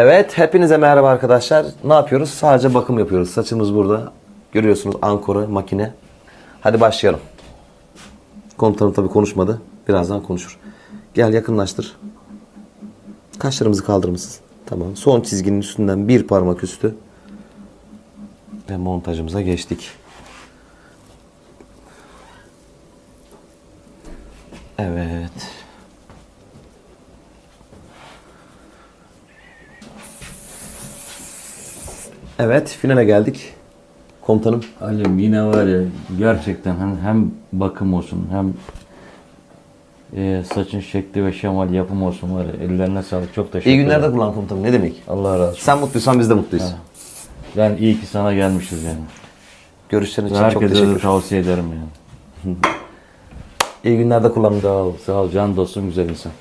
Evet, hepinize merhaba arkadaşlar. Ne yapıyoruz? Sadece bakım yapıyoruz. Saçımız burada. Görüyorsunuz ankora, makine. Hadi başlayalım. Komutanım tabii konuşmadı. Birazdan konuşur. Gel yakınlaştır. Kaşlarımızı kaldırır mısınız? Tamam. Son çizginin üstünden bir parmak üstü. Ve montajımıza geçtik. Evet. Evet, finale geldik. Komutanım. Halim yine var ya gerçekten hem, hem bakım olsun hem e, saçın şekli ve şemal yapım olsun var ya ellerine sağlık çok teşekkür İyi ederim. günlerde kullan komutanım. Ne demek? Allah razı olsun. Sen mutluysan biz de mutluyuz. Yani iyi ki sana gelmişiz yani. Görüşlerin için çok Herkese teşekkür de tavsiye ederim yani. İyi günlerde kullanın. Sağ ol, sağ ol can dostum güzel insan.